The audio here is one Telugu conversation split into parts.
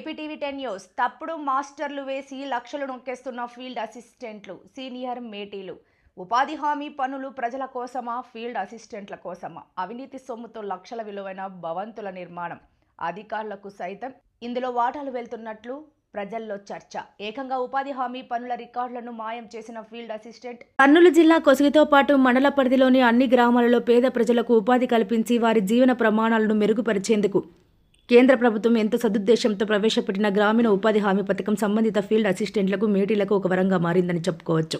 APTV ten news. తప్పుడు మాస్టర్లు వేసి లక్షలు నొక్కేస్తున్న ఫీల్డ్ అసిస్టెంట్లు సీనియర్ మేటీలు. ఉపాధి హామీ పనులు ప్రజల కోసమా ఫీల్డ్ అసిస్టెంట్ల కోసమా? అవినీతి సొమ్ముతో లక్షల విలువైన భవంతుల నిర్మాణం. అధికారులకు సైతం ఇందులో వాటాలు వెళ్తున్నట్లు ప్రజల్లో చర్చ. ఏకంగా ఉపాధి హామీ పనుల రికార్డులను మాయం చేసిన ఫీల్డ్ అసిస్టెంట్ కర్నూలు జిల్లా కొసిగితో పాటు మండల పరిధిలోని అన్ని గ్రామాలలో పేద ప్రజలకు ఉపాధి కల్పించి వారి జీవన ప్రమాణాలను మెరుగుపరిచేందుకు కేంద్ర ప్రభుత్వం ఎంతో సదుద్దేశంతో ప్రవేశపెట్టిన గ్రామీణ ఉపాధి హామీ పథకం సంబంధిత ఫీల్డ్ అసిస్టెంట్లకు మేటీలకు ఒక వరంగా మారిందని చెప్పుకోవచ్చు.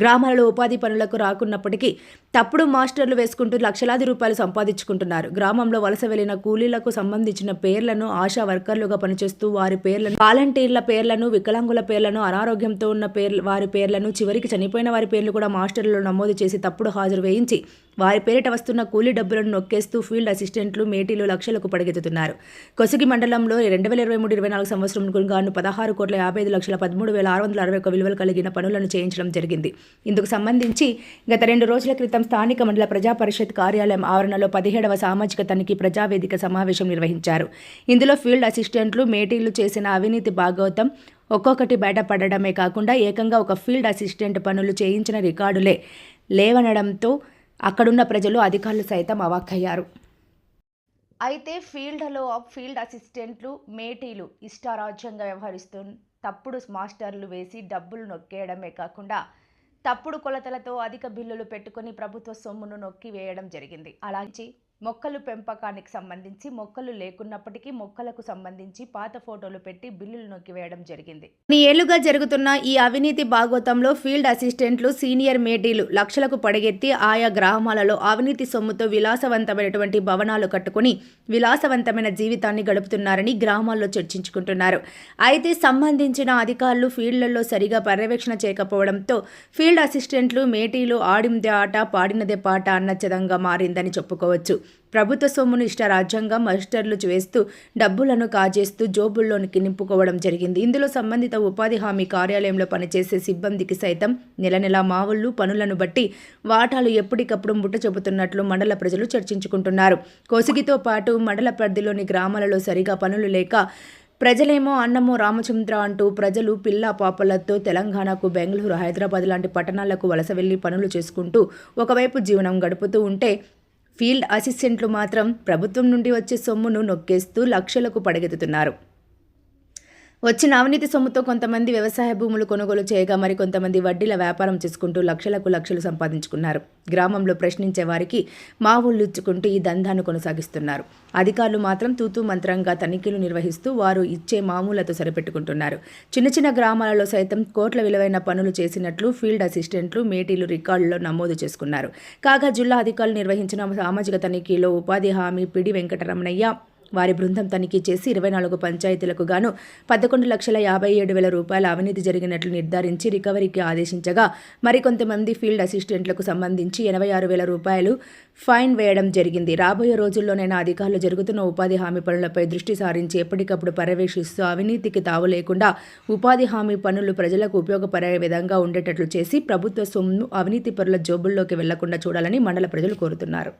గ్రామాలలో ఉపాధి పనులకు రాకున్నప్పటికీ తప్పుడు మాస్టర్లు వేసుకుంటూ లక్షలాది రూపాయలు సంపాదించుకుంటున్నారు. గ్రామంలో వలస వెళ్ళిన కూలీలకు సంబంధించిన పేర్లను ఆశా వర్కర్లుగా పనిచేస్తూ వారి పేర్లను వాలంటీర్ల పేర్లను వికలాంగుల పేర్లను అనారోగ్యంతో ఉన్న పేర్లు వారి పేర్లను చివరికి చనిపోయిన వారి పేర్లు కూడా మాస్టర్లలో నమోదు చేసి తప్పుడు హాజరు వేయించి వారి పేరిట వస్తున్న కూలీ డబ్బులను నొక్కేస్తూ ఫీల్డ్ అసిస్టెంట్లు మేటీలు లక్షలకు పడగెత్తుతున్నారు. కొసిగి మండలంలో రెండు వేల ఇరవై మూడు ఇరవై నాలుగు సంవత్సరం గాను పదహారు కోట్ల యాభై ఐదు లక్షల పదమూడు వేల ఆరు వందల అరవై ఒక విలువలు కలిగిన పనులను చేయించడం జరిగింది. ఇందుకు సంబంధించి గత రెండు రోజుల క్రితం స్థానిక మండల ప్రజా పరిషత్ కార్యాలయం ఆవరణలో పదిహేడవ సామాజిక తనిఖీ ప్రజావేదిక సమావేశం నిర్వహించారు. ఇందులో ఫీల్డ్ అసిస్టెంట్లు మేటీలు చేసిన అవినీతి భాగవతం ఒక్కొక్కటి బయటపడడమే కాకుండా ఏకంగా ఒక ఫీల్డ్ అసిస్టెంట్ పనులు చేయించిన రికార్డులే లేవనడంతో అక్కడున్న ప్రజలు అధికారులు సైతం అవాక్కయ్యారు. అయితే ఫీల్డ్లో ఫీల్డ్ అసిస్టెంట్లు మేటీలు ఇష్టారాజ్యంగా వ్యవహరిస్తూ తప్పుడు మాస్టర్లు వేసి డబ్బులు నొక్కేయడమే కాకుండా తప్పుడు కొలతలతో అధిక బిల్లులు పెట్టుకుని ప్రభుత్వ సొమ్మును నొక్కి వేయడం జరిగింది. అలాగే మొక్కలు పెంపకానికి సంబంధించి మొక్కలు లేకున్నప్పటికీ మొక్కలకు సంబంధించి పాత ఫోటోలు పెట్టి బిల్లులు నొక్కివేయడం జరిగింది. నీ ఏళ్ళుగా జరుగుతున్న ఈ అవినీతి భాగోతంలో ఫీల్డ్ అసిస్టెంట్లు సీనియర్ మేటీలు లక్షలకు పడగెత్తి ఆయా గ్రామాలలో అవినీతి సొమ్ముతో విలాసవంతమైనటువంటి భవనాలు కట్టుకుని విలాసవంతమైన జీవితాన్ని గడుపుతున్నారని గ్రామాల్లో చర్చించుకుంటున్నారు. అయితే సంబంధించిన అధికారులు ఫీల్డ్లలో సరిగా పర్యవేక్షణ చేయకపోవడంతో ఫీల్డ్ అసిస్టెంట్లు మేటీలు ఆడిందే ఆట పాడినదే పాట అన్నచ్చదంగా మారిందని చెప్పుకోవచ్చు. ప్రభుత్వ సొమ్మును ఇష్టరాజ్యంగా మాస్టర్లు చేస్తూ డబ్బులను కాజేస్తూ జోబుల్లోనికి నింపుకోవడం జరిగింది. ఇందులో సంబంధిత ఉపాధి హామీ కార్యాలయంలో పనిచేసే సిబ్బందికి సైతం నెల నెల మావుళ్ళు పనులను బట్టి వాటాలు ఎప్పటికప్పుడు ముట్ట చెబుతున్నట్లు మండల ప్రజలు చర్చించుకుంటున్నారు. కోసిగితో పాటు మండల పరిధిలోని గ్రామాలలో సరిగా పనులు లేక ప్రజలేమో అన్నమో రామచంద్ర అంటూ ప్రజలు పిల్ల పాపలతో తెలంగాణకు బెంగళూరు హైదరాబాద్ లాంటి పట్టణాలకు వలస వెళ్ళి పనులు చేసుకుంటూ ఒకవైపు జీవనం గడుపుతూ ఉంటే ఫీల్డ్ అసిస్టెంట్లు మాత్రం ప్రభుత్వం నుండి వచ్చే సొమ్మును నొక్కేస్తూ లక్షలకు పడగెత్తుతున్నారు. వచ్చిన అవినీతి సొమ్ముతో కొంతమంది వ్యవసాయ భూములు కొనుగోలు చేయగా మరికొంతమంది వడ్డీల వ్యాపారం చేసుకుంటూ లక్షలకు లక్షలు సంపాదించుకున్నారు. గ్రామంలో ప్రశ్నించే వారికి మా ఊళ్ళుచ్చుకుంటూ ఈ దందాను కొనసాగిస్తున్నారు. అధికారులు మాత్రం తూతూ మంత్రంగా తనిఖీలు నిర్వహిస్తూ వారు ఇచ్చే మామూలతో సరిపెట్టుకుంటున్నారు. చిన్న చిన్న గ్రామాలలో సైతం కోట్ల విలువైన పనులు చేసినట్లు ఫీల్డ్ అసిస్టెంట్లు మేటీలు రికార్డులో నమోదు చేసుకున్నారు. కాగా జిల్లా అధికారులు నిర్వహించిన సామాజిక తనిఖీలో ఉపాధి హామీ పిడి వెంకటరమణయ్య వారి బృందం తనిఖీ చేసి ఇరవై నాలుగు పంచాయతీలకు గాను పదకొండు లక్షల యాభై ఏడు వేల రూపాయల అవినీతి జరిగినట్లు నిర్ధారించి రికవరీకి ఆదేశించగా మరికొంతమంది ఫీల్డ్ అసిస్టెంట్లకు సంబంధించి ఎనభై ఆరు వేల రూపాయలు ఫైన్ వేయడం జరిగింది. రాబోయే రోజుల్లోనైనా అధికారులు జరుగుతున్న ఉపాధి హామీ పనులపై దృష్టి సారించి ఎప్పటికప్పుడు పర్యవేక్షిస్తూ అవినీతికి తావు లేకుండా ఉపాధి హామీ పనులు ప్రజలకు ఉపయోగపడే విధంగా ఉండేటట్లు చేసి ప్రభుత్వ సొమ్ము అవినీతి పరుల జోబుల్లోకి వెళ్ళకుండా చూడాలని మండల ప్రజలు కోరుతున్నారు.